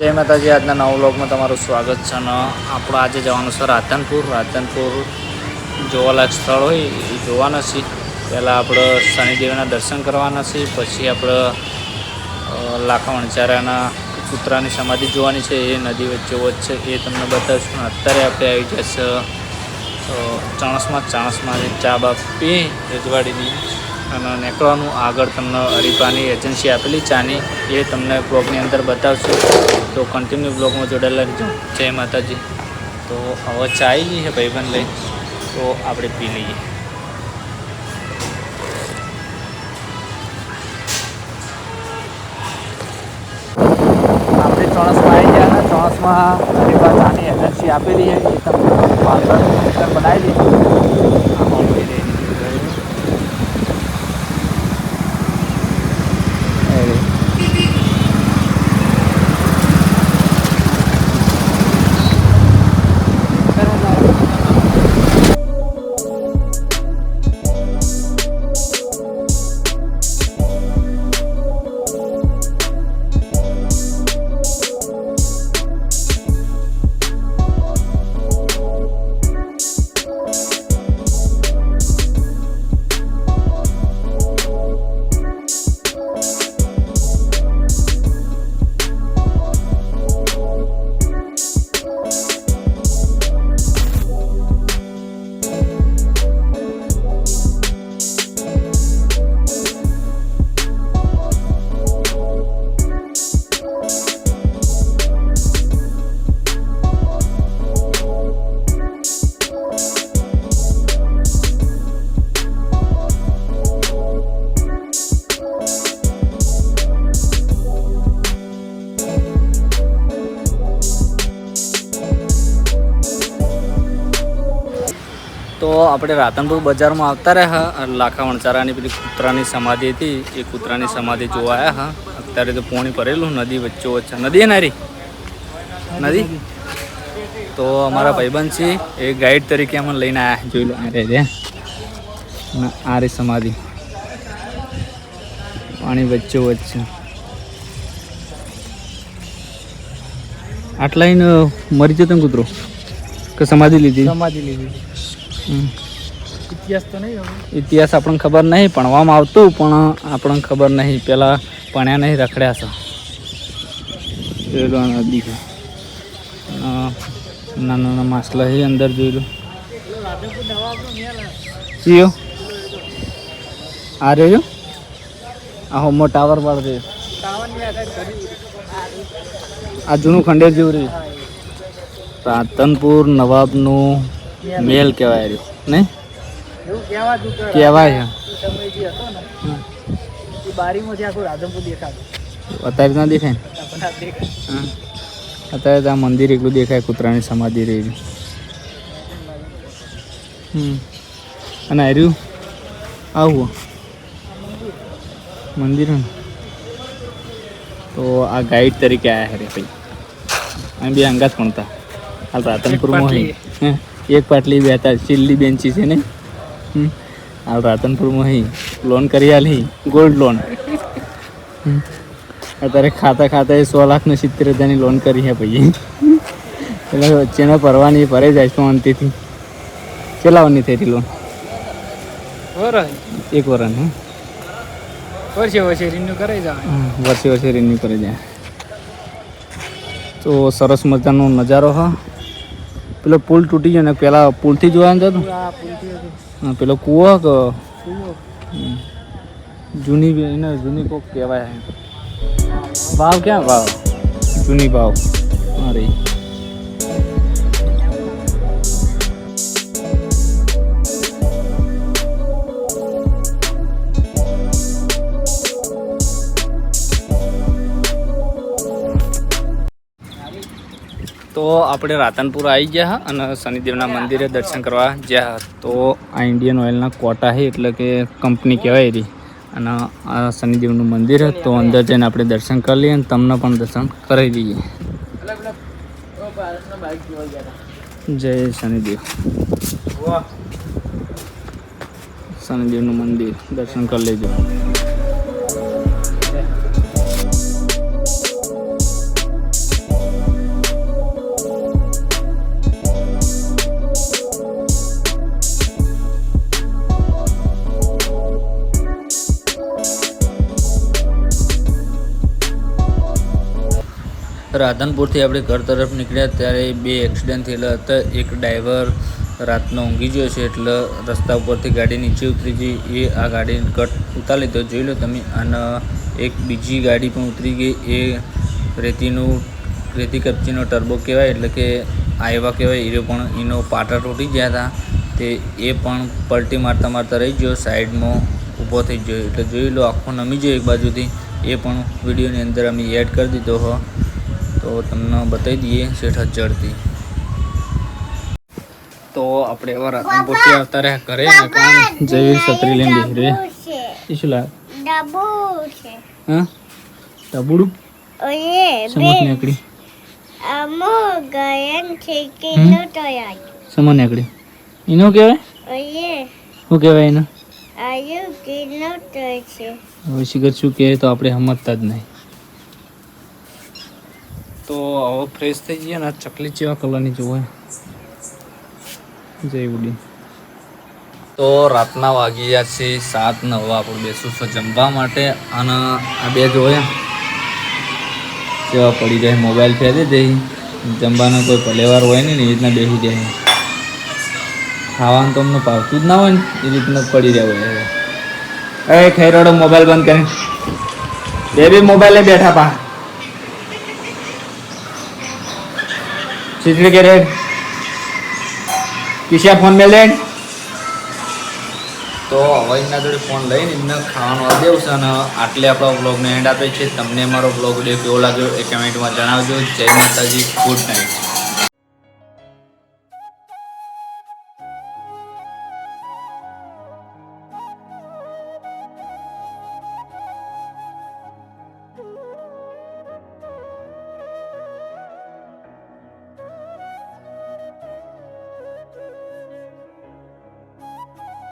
જય માતાજી, આજના નવા બ્લોગમાં તમારું સ્વાગત છે અને આપણે આજે જવાનું છે રાધનપુર. રાધનપુર જોવાલાયક સ્થળ હોય એ જોવાના છીએ. પહેલાં આપણે શનિદેવના દર્શન કરવાના છીએ, પછી આપણે લાખા વણચારાના કૂતરાની સમાધિ જોવાની છે, એ નદી વચ્ચે વચ્ચે એ તમને બતાવીશું. અત્યારે આપણે આવી જશે ચાણસમાં. ચાણસમાં ચા બા પી રજવાડીની અને નીકળવાનું. આગળ તમને અરીપાની એજન્સી આપેલી, ચાની એ તમને બ્લોગની અંદર બતાવશું. તો કન્ટિન્યુ બ્લોગમાં જોડાયેલા રહેજો. જય માતાજી. તો હવે ચા આવી છે ભાઈબંધ લઈ. તો આપણે પી લઈએ. આપણે ચોણસમાં આવી ગયા ચોણસમાં હરીફા ચાની એજન્સી આપેલી છે. એ તમને પાર્લર બનાવી દીધી. તો આપણે રાતનપુર બજારમાં આવતા રહ્યા લાખા વણચારાની પેલી કૂતરાની સમાધિ હતી, એ કૂતરાની સમાધિ જોવા આવ્યા હા. અત્યારે તો પોણી ભરેલું, નદી વચ્ચો વચ્ચે. નદી નારી? નદી? તો અમારા ભાઈબંધ છે, એ ગાઈડ તરીકે અમને લઈને આવ્યા જોઈ લો, આ રે આ રે સમાધિ. પાણી વચ્ચો વચ્ચે. આટલા આઈને મરી જતો કૂતરો? કે સમાધિ લીધી? સમાધિ લીધી. ઇતિહાસ તો નહીં ઇતિહાસ આપણને ખબર નહીં ભણવામાં આવતું પણ આપણને ખબર નહીં. પહેલાં ભણ્યા નહીં રખડ્યા છે. અ, નાના નાના માસલા છે અંદર જોઈ લો. ચિયો આ રહ્યો? આ હોમો ટાવર વાળો કરી આ જૂનું ખંડેર જેવું રહ્યું. રાતનપુર નવાબનું મેલ કહેવાય રહ્યું નહીં? કહેવાય અત્યારે ના? દેખાય. હા. અત્યારે તો આ મંદિર એકલું દેખાય કૂતરાની સમાધિ રહી હમ. અને આર્યું? આવું મંદિર હે તો આ ગાઈડ તરીકે આયા હે ભાઈ. અહીં બે અંગાત ભણતા. હાલ રાધનપુરમાં પાટલી. હે, એક પાટલી બેતા ચીલ્લી બેન્ચી છે ને. હાલ રાતનપુરમાં અહીં લોન કરી આલી ગોલ્ડ લોન. અત્યારે ખાતા ખાતા એ સો લાખ ને સિત્તેર હજારની લોન કરી છે ભાઈ એટલે વચ્ચેનો પરવાની ભરે જાય તો અંતેથી ચલાવવાની થઈ લોન એક વરસ હે? વર્ષે વર્ષે રિન્યુ કરાઈ જાય વર્ષે વર્ષે રિન્યુ કરી જાય તો સરસ મજાનો નજારો હા. પેલો પુલ તૂટી ગયો ને પેલા પુલથી જોવાનું હતું? હા, પેલો કૂવો કે જૂની બી- એને જૂની કોક કહેવાય. વાવ ક્યાં વાવ જૂની વાવ અરે. તો આપણે રાતનપુર આવી ગયા હા અને શનિદેવના મંદિરે દર્શન કરવા ગયા તો આ ઇન્ડિયન ઓઇલના કોટા છે એટલે કે કંપની કહેવાય રહી અને આ શનિદેવનું મંદિર તો અંદર જઈને આપણે દર્શન કરી લઈએ અને તમને પણ દર્શન કરાવી દઈએ. જય શનિદેવ. શનિદેવનું મંદિર દર્શન કરી લેજો. રાધનપુરથી આપણે ઘર તરફ નીકળ્યા ત્યારે બે એક્સિડન્ટ થયેલા હતા. એક ડ્રાઈવર રાતનો ઊંઘી ગયો છે એટલે રસ્તા ઉપરથી ગાડી નીચે ઉતરી ગઈ. એ આ ગાડી કટ ઉતારી લીધો જોઈ લો તમે અને એક બીજી ગાડી પણ ઉતરી ગઈ. એ રેતીનું, રેતી કપચીનો ટર્બો કહેવાય, એટલે કે આયવા કહેવાય. એ પણ, એનો પાટા તૂટી ગયા હતા. તે એ પણ પલટી મારતા મારતા રહી ગયો. સાઈડમાં ઊભો થઈ ગયો. એટલે જોઈ લો, આખો નમી ગયો એક બાજુથી. એ પણ વિડીયોની અંદર અમે એડ કરી દીધો હો. તો તમને બતાવી દઈએ શેઠ હજળથી તો આપણે એવા રાધનપુરથી આવતા રહ્યા ઘરે ને કામ જયવીર છત્રી લઈને બેસી રે. એ શું લાગે છે. હા? ડબુડું? ઓએ સમજ નીકળી. અમો ગયન છે કે નો તૈયાર સમજ નીકળી. એનો કહેવાય ઓએ શું કહેવાય એનો? આયુ કે નો તૈયાર છે. હવે શિખર શું કહે તો આપણે સમજતા જ નહીં. તો હવે ફ્રેશ થઈ જઈએ ને આ ચકલી જેવા કલરની જોવે જય ઉડી. તો રાતના વાગી ગયા છે સાત નવા આપણે બેસું છે જમવા માટે અને આ બે જોયા જેવા પડી જાય મોબાઈલ ફેરી દે. જમવાનો કોઈ પલેવાર હોય ને એ રીતના બેસી જાય. ખાવાનું તો અમને ભાવતું જ ના હોય ને, એ રીતના પડી રહ્યા હોય એ ખૈરોડો મોબાઈલ બંધ કરી. બે બી મોબાઈલ લઈ બેઠા પા. ચીચડી કે રે કિસ્યા ફોન મેં લે તો હવે જોડે ફોન લઈને એમને ખાવાનું દેવું છે અને આટલે આપણો બ્લોગને એન્ડ આપે છે. તમને મારો બ્લોગ ડે કેવો લાગ્યો એ કમેન્ટમાં જણાવજો. જય માતાજી. Good night